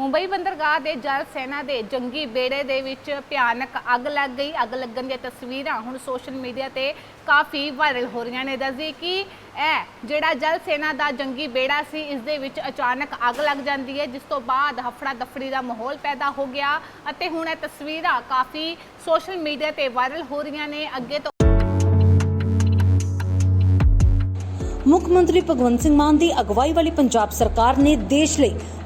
ਮੁੰਬਈ ਬੰਦਰਗਾਹ ਦੇ ਜਲ ਸੈਨਾ ਦੇ ਜੰਗੀ ਬੇੜੇ ਦੇ ਵਿੱਚ ਭਿਆਨਕ ਅੱਗ ਲੱਗ ਗਈ। ਅੱਗ ਲੱਗਣ ਦੀਆਂ ਤਸਵੀਰਾਂ ਹੁਣ ਸੋਸ਼ਲ ਮੀਡੀਆ ਤੇ ਕਾਫੀ ਵਾਇਰਲ ਹੋ ਰਹੀਆਂ ਨੇ। ਦੱਸਦੀ ਕਿ ਇਹ ਜਿਹੜਾ ਜਲ ਸੈਨਾ ਦਾ ਜੰਗੀ ਬੇੜਾ ਸੀ, ਇਸ ਦੇ ਵਿੱਚ ਅਚਾਨਕ ਅੱਗ ਲੱਗ ਜਾਂਦੀ ਹੈ, ਜਿਸ ਤੋਂ ਬਾਅਦ ਹਫੜਾ ਦਫੜੀ ਦਾ ਮਾਹੌਲ ਪੈਦਾ ਹੋ ਗਿਆ ਅਤੇ ਹੁਣ ਇਹ ਤਸਵੀਰਾਂ ਕਾਫੀ ਸੋਸ਼ਲ ਮੀਡੀਆ ਤੇ ਵਾਇਰਲ ਹੋ ਰਹੀਆਂ ਨੇ। ਅੱਗੇ ਤੋਂ ਮੁੱਖ ਮੰਤਰੀ ਭਗਵੰਤ ਸਿੰਘ ਮਾਨ ਦੀ ਅਗਵਾਈ ਵਾਲੀ ਪੰਜਾਬ ਸਰਕਾਰ ਨੇ ਦੇਸ਼ ਲਈ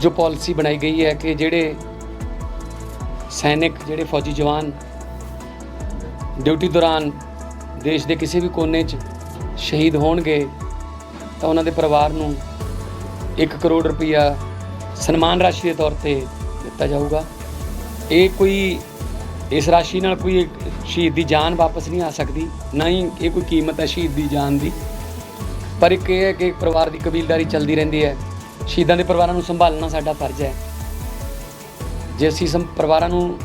ਜੋ ਪਾਲਿਸੀ ਬਣਾਈ ਗਈ ਹੈ ਕਿ ਜਿਹੜੇ ਸੈਨਿਕ, ਜਿਹੜੇ ਫੌਜੀ ਜਵਾਨ ਡਿਊਟੀ ਦੌਰਾਨ ਦੇਸ਼ ਦੇ ਕਿਸੇ ਵੀ ਕੋਨੇ 'ਚ ਸ਼ਹੀਦ ਹੋਣਗੇ, ਤਾਂ ਉਹਨਾਂ ਦੇ ਪਰਿਵਾਰ ਨੂੰ 1 ਕਰੋੜ ਰੁਪਇਆ ਸਨਮਾਨ ਰਾਸ਼ੀ ਦੇ ਤੌਰ ਤੇ ਦਿੱਤਾ ਜਾਊਗਾ। ਇਹ ਕੋਈ, ਇਸ ਰਾਸ਼ੀ ਨਾਲ ਕੋਈ ਸ਼ਹੀਦ ਦੀ ਜਾਨ ਵਾਪਸ ਨਹੀਂ ਆ ਸਕਦੀ, ਨਾ ਹੀ ਇਹ ਕੋਈ ਕੀਮਤ ਹੈ ਸ਼ਹੀਦ ਦੀ ਜਾਨ ਦੀ। ਪਰ ਇੱਕ ਇਹ ਹੈ ਕਿ ਪਰਿਵਾਰ ਦੀ ਕਬੀਲਦਾਰੀ ਚੱਲਦੀ ਰਹਿੰਦੀ ਹੈ। ਸ਼ਹੀਦਾਂ ਦੇ ਪਰਿਵਾਰਾਂ ਨੂੰ ਸੰਭਾਲਣਾ ਸਾਡਾ ਫਰਜ਼ ਹੈ। ਜੇ ਅਸੀਂ ਸੰ, ਪਰਿਵਾਰਾਂ ਨੂੰ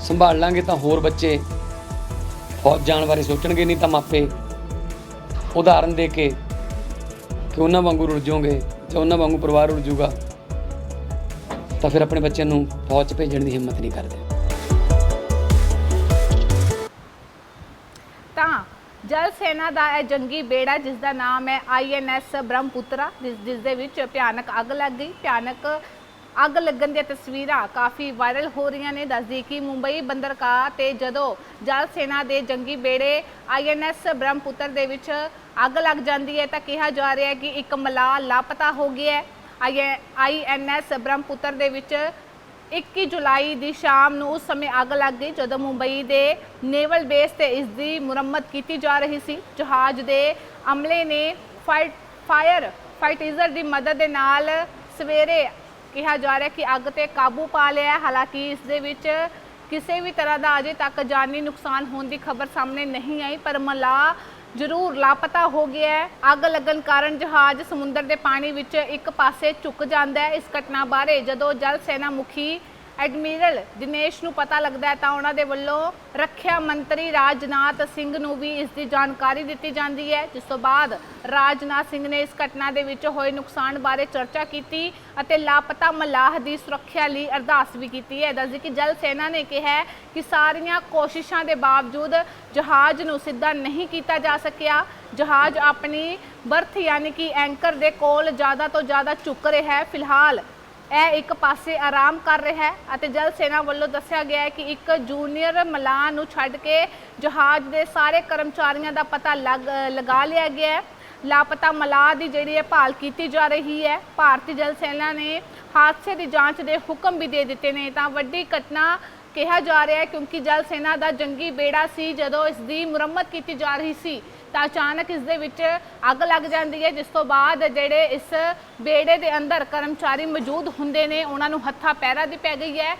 ਸੰਭਾਲ ਲਾਂਗੇ ਤਾਂ ਹੋਰ ਬੱਚੇ ਫੌਜ ਜਾਣ ਬਾਰੇ ਸੋਚਣਗੇ ਨਹੀਂ ਤਾਂ ਮਾਪੇ ਉਦਾਹਰਨ ਦੇ ਕੇ ਕਿ ਉਹਨਾਂ ਵਾਂਗੂ ਰੁੱਝ ਜਾਓਗੇ ਜਾਂ ਉਹਨਾਂ ਵਾਂਗੂ ਪਰਿਵਾਰ ਰੁੱਝ ਜਾਊਗਾ ਤਾਂ ਫਿਰ ਆਪਣੇ ਬੱਚਿਆਂ ਨੂੰ ਫੌਜ 'ਚ ਭੇਜਣ ਦੀ ਹਿੰਮਤ ਨਹੀਂ ਕਰਦੇ। ਜਲ ਸੈਨਾ ਦਾ ਇਹ ਜੰਗੀ ਬੇੜਾ ਜਿਸ ਦਾ ਨਾਮ ਹੈ ਆਈਐਨਐਸ ਬ੍ਰਹਮਪੁੱਤਰਾ, ਜਿਸ ਜਿਸ ਦੇ ਵਿੱਚ ਭਿਆਨਕ ਅੱਗ ਲੱਗ ਗਈ। ਭਿਆਨਕ ਅੱਗ ਲੱਗਣ ਦੀਆਂ ਤਸਵੀਰਾਂ ਕਾਫੀ ਵਾਇਰਲ ਹੋ ਰਹੀਆਂ ਨੇ, ਦੱਸਦੀ ਕਿ ਮੁੰਬਈ ਬੰਦਰਗਾਹ ਤੇ ਜਦੋਂ ਜਲ ਸੈਨਾ ਦੇ ਜੰਗੀ ਬੇੜੇ ਆਈਐਨਐਸ ਬ੍ਰਹਮਪੁੱਤਰ ਦੇ ਵਿੱਚ ਅੱਗ ਲੱਗ ਜਾਂਦੀ ਹੈ, ਤਾਂ ਕਿਹਾ ਜਾ ਰਿਹਾ ਹੈ ਕਿ ਇੱਕ ਮਲਾਹ ਲਾਪਤਾ ਹੋ ਗਿਆ ਹੈ। ਆਈਐਨਐਸ ਬ੍ਰਹਮਪੁੱਤਰ ਦੇ ਵਿੱਚ 21 ਜੁਲਾਈ ਦੀ ਸ਼ਾਮ ਨੂੰ ਉਸ ਸਮੇਂ ਅੱਗ ਲੱਗ ਗਈ ਜਦੋਂ ਮੁੰਬਈ ਦੇ ਨੇਵਲ ਬੇਸ ਤੇ ਇਸ ਦੀ ਮੁਰੰਮਤ ਕੀਤੀ ਜਾ ਰਹੀ ਸੀ। ਜਹਾਜ਼ ਦੇ ਅਮਲੇ ਨੇ ਫਾਈਟ, ਫਾਇਰ ਫਾਈਟੀਜ਼ਰ ਦੀ ਮਦਦ ਦੇ ਨਾਲ ਸਵੇਰੇ ਕਿਹਾ ਜਾ ਰਿਹਾ ਕਿ ਅੱਗ ਤੇ ਕਾਬੂ ਪਾ ਲਿਆ। ਹਾਲਾਂਕਿ ਇਸ ਦੇ ਵਿੱਚ ਕਿਸੇ ਵੀ ਤਰ੍ਹਾਂ ਦਾ ਅਜੇ ਤੱਕ ਜਾਨੀ ਨੁਕਸਾਨ ਹੋਣ ਦੀ ਖਬਰ ਸਾਹਮਣੇ ਨਹੀਂ ਆਈ, ਪਰ ਮਲਾ ਜ਼ਰੂਰ ਲਾਪਤਾ ਹੋ ਗਿਆ ਹੈ। ਅੱਗ ਲੱਗਣ ਕਾਰਨ ਜਹਾਜ਼ ਸਮੁੰਦਰ ਦੇ ਪਾਣੀ ਵਿੱਚ ਇੱਕ ਪਾਸੇ ਝੁਕ ਜਾਂਦਾ ਹੈ। ਇਸ ਘਟਨਾ ਬਾਰੇ ਜਦੋਂ ਜਲ ਸੈਨਾ ਮੁਖੀ ਐਡਮਿਰਲ ਦਿਨੇਸ਼ ਨੂੰ ਪਤਾ ਲੱਗਦਾ ਹੈ ਤਾਂ ਉਹਨਾਂ ਦੇ ਵੱਲੋਂ ਰੱਖਿਆ ਮੰਤਰੀ ਰਾਜਨਾਥ ਸਿੰਘ ਨੂੰ ਵੀ ਇਸ ਦੀ ਜਾਣਕਾਰੀ ਦਿੱਤੀ ਜਾਂਦੀ ਹੈ, ਜਿਸ ਤੋਂ ਬਾਅਦ ਰਾਜਨਾਥ ਸਿੰਘ ਨੇ ਇਸ ਘਟਨਾ ਦੇ ਵਿੱਚ ਹੋਏ ਨੁਕਸਾਨ ਬਾਰੇ ਚਰਚਾ ਕੀਤੀ ਅਤੇ ਲਾਪਤਾ ਮਲਾਹ ਦੀ ਸੁਰੱਖਿਆ ਲਈ ਅਰਦਾਸ ਵੀ ਕੀਤੀ ਹੈ। ਦੱਸਦੀ ਕਿ ਜਲ ਸੈਨਾ ਨੇ ਕਿਹਾ ਹੈ ਕਿ ਸਾਰੀਆਂ ਕੋਸ਼ਿਸ਼ਾਂ ਦੇ ਬਾਵਜੂਦ ਜਹਾਜ਼ ਨੂੰ ਸਿੱਧਾ ਨਹੀਂ ਕੀਤਾ ਜਾ ਸਕਿਆ। ਜਹਾਜ਼ ਆਪਣੀ ਬਰਥ ਯਾਨੀ ਕਿ ਐਂਕਰ ਦੇ ਕੋਲ ਜ਼ਿਆਦਾ ਤੋਂ ਜ਼ਿਆਦਾ ਝੁਕ ਰਿਹਾ ਹੈ। ਫਿਲਹਾਲ ਇਹ ਇੱਕ ਪਾਸੇ ਆਰਾਮ ਕਰ ਰਿਹਾ ਹੈ ਅਤੇ ਜਲ ਸੈਨਾ ਵੱਲੋਂ ਦੱਸਿਆ ਗਿਆ ਹੈ ਕਿ ਇੱਕ ਜੂਨੀਅਰ ਮਲਾਹ ਨੂੰ ਛੱਡ ਕੇ ਜਹਾਜ਼ ਦੇ ਸਾਰੇ ਕਰਮਚਾਰੀਆਂ ਦਾ ਪਤਾ ਲੱਗ, ਲਗਾ ਲਿਆ ਗਿਆ ਹੈ। ਲਾਪਤਾ ਮਲਾਹ ਦੀ ਜਿਹੜੀ ਹੈ ਭਾਲ ਕੀਤੀ ਜਾ ਰਹੀ ਹੈ, ਭਾਰਤੀ ਜਲ ਸੈਨਾ ਨੇ ਹਾਦਸੇ ਦੀ ਜਾਂਚ ਦੇ ਹੁਕਮ ਵੀ ਦੇ ਦਿੱਤੇ ਨੇ। ਤਾਂ ਵੱਡੀ ਘਟਨਾ ਕਿਹਾ ਜਾ ਰਿਹਾ ਹੈ ਕਿਉਂਕਿ ਜਲ ਸੈਨਾ ਦਾ ਜੰਗੀ ਬੇੜਾ ਸੀ, ਜਦੋਂ ਇਸ ਦੀ ਮੁਰੰਮਤ ਕੀਤੀ ਜਾ ਰਹੀ ਸੀ। ਤਾਂ ਅਚਾਨਕ ਇਸ ਦੇ ਵਿੱਚ ਅੱਗ ਲੱਗ ਜਾਂਦੀ ਹੈ, ਜਿਸ ਤੋਂ ਬਾਅਦ ਜਿਹੜੇ ਇਸ ਬੇੜੇ ਦੇ ਅੰਦਰ ਕਰਮਚਾਰੀ ਮੌਜੂਦ ਹੁੰਦੇ ਨੇ, ਉਹਨਾਂ ਨੂੰ ਹੱਥਾਂ ਪੈਰਾਂ ਦੀ ਪੈ ਗਈ ਹੈ।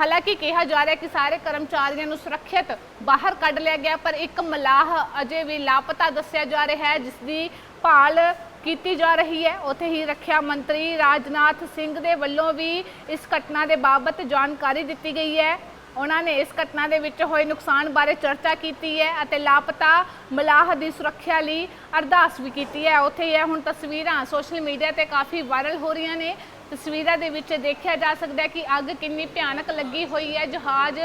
ਹਾਲਾਂਕਿ ਕਿਹਾ ਜਾ ਰਿਹਾ ਕਿ ਸਾਰੇ ਕਰਮਚਾਰੀਆਂ ਨੂੰ ਸੁਰੱਖਿਅਤ ਬਾਹਰ ਕੱਢ ਲਿਆ ਗਿਆ, ਪਰ ਇੱਕ ਮਲਾਹ ਅਜੇ ਵੀ ਲਾਪਤਾ ਦੱਸਿਆ ਜਾ ਰਿਹਾ ਹੈ, ਜਿਸ ਦੀ ਭਾਲ ਕੀਤੀ ਜਾ ਰਹੀ ਹੈ। ਉੱਥੇ ਹੀ ਰੱਖਿਆ ਮੰਤਰੀ ਰਾਜਨਾਥ ਸਿੰਘ ਦੇ ਵੱਲੋਂ ਵੀ ਇਸ ਘਟਨਾ ਦੇ ਬਾਬਤ ਜਾਣਕਾਰੀ ਦਿੱਤੀ ਗਈ ਹੈ। ਉਹਨਾਂ ਨੇ ਇਸ ਘਟਨਾ ਦੇ ਵਿੱਚ ਹੋਏ ਨੁਕਸਾਨ ਬਾਰੇ ਚਰਚਾ ਕੀਤੀ ਹੈ ਅਤੇ ਲਾਪਤਾ ਮਲਾਹ ਦੀ ਸੁਰੱਖਿਆ ਲਈ ਅਰਦਾਸ ਵੀ ਕੀਤੀ ਹੈ। ਉੱਥੇ ਇਹ ਹੁਣ ਤਸਵੀਰਾਂ ਸੋਸ਼ਲ ਮੀਡੀਆ ਤੇ ਕਾਫੀ ਵਾਇਰਲ ਹੋ ਰਹੀਆਂ ਨੇ। ਤਸਵੀਰਾਂ ਦੇ ਵਿੱਚ ਦੇਖਿਆ ਜਾ ਸਕਦਾ ਹੈ ਕਿ ਅੱਗ ਕਿੰਨੀ ਭਿਆਨਕ ਲੱਗੀ ਹੋਈ ਹੈ। ਜਹਾਜ਼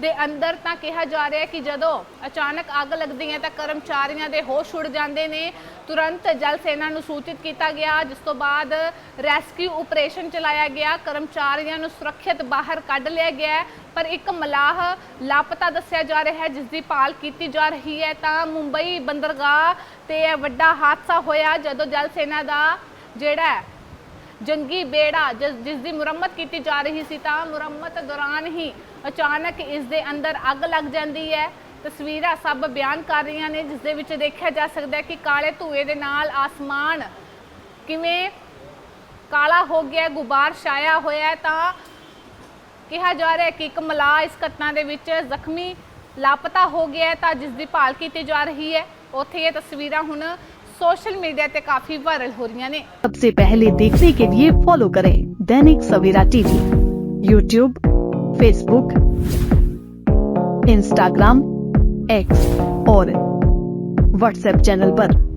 ਦੇ ਅੰਦਰ ਤਾਂ ਕਿਹਾ ਜਾ ਰਿਹਾ ਹੈ ਕਿ ਜਦੋਂ ਅਚਾਨਕ ਅੱਗ ਲੱਗਦੀ ਹੈ ਤਾਂ ਕਰਮਚਾਰੀਆਂ ਦੇ ਹੋਸ਼ ਉੱਡ ਜਾਂਦੇ ਨੇ। ਤੁਰੰਤ ਜਲ ਸੈਨਾ ਨੂੰ ਸੂਚਿਤ ਕੀਤਾ ਗਿਆ, ਜਿਸ ਤੋਂ ਬਾਅਦ ਰੈਸਕਿਊ ਆਪਰੇਸ਼ਨ ਚਲਾਇਆ ਗਿਆ। ਕਰਮਚਾਰੀਆਂ ਨੂੰ ਸੁਰੱਖਿਅਤ ਬਾਹਰ ਕੱਢ ਲਿਆ ਗਿਆ ਪਰ ਇੱਕ ਮਲਾਹ ਲਾਪਤਾ ਦੱਸਿਆ ਜਾ ਰਿਹਾ ਹੈ ਜਿਸ ਦੀ ਭਾਲ ਕੀਤੀ ਜਾ ਰਹੀ ਹੈ। ਤਾਂ ਮੁੰਬਈ ਬੰਦਰਗਾਹ ਤੇ ਇਹ ਵੱਡਾ ਹਾਦਸਾ ਹੋਇਆ, ਜਦੋਂ ਜਲ ਸੈਨਾ ਦਾ ਜਿਹੜਾ ਜੰਗੀ ਬੇੜਾ ਜਿਸ ਜਿਸ ਦੀ ਮੁਰੰਮਤ ਕੀਤੀ ਜਾ ਰਹੀ ਸੀ ਤਾਂ ਮੁਰੰਮਤ ਦੌਰਾਨ ਹੀ ਅਚਾਨਕ ਇਸ ਦੇ ਅੰਦਰ ਅੱਗ ਲੱਗ ਜਾਂਦੀ ਹੈ। ਤਸਵੀਰਾਂ ਸਭ ਬਿਆਨ ਕਰ ਰਹੀਆਂ ਨੇ, ਜਿਸ ਦੇ ਵਿੱਚ ਦੇਖਿਆ ਜਾ ਸਕਦਾ ਹੈ ਕਿ ਕਾਲੇ ਧੂਏ ਦੇ ਨਾਲ ਆਸਮਾਨ ਕਿਵੇਂ ਕਾਲਾ ਹੋ ਗਿਆ, ਗੁਬਾਰ ਛਾਇਆ ਹੋਇਆ ਤਾਂ ਕਿਹਾ ਜਾ ਰਿਹਾ ਹੈ ਕਿ ਇੱਕ ਮਲਾਹ ਇਸ ਘਟਨਾ ਦੇ ਵਿੱਚ ਜ਼ਖਮੀ ਲਾਪਤਾ ਹੋ ਗਿਆ ਤਾਂ ਜਿਸ ਦੀ ਭਾਲ ਕੀਤੀ ਜਾ ਰਹੀ ਹੈ। ਉੱਥੇ ਇਹ ਤਸਵੀਰਾਂ ਹੁਣ सोशल मीडिया ऐसी काफ़ी वायरल हो रही ने। सबसे पहले देखने के लिए फॉलो करें Dainik Savera TV YouTube Facebook Instagram X और व्हाट्सएप चैनल पर।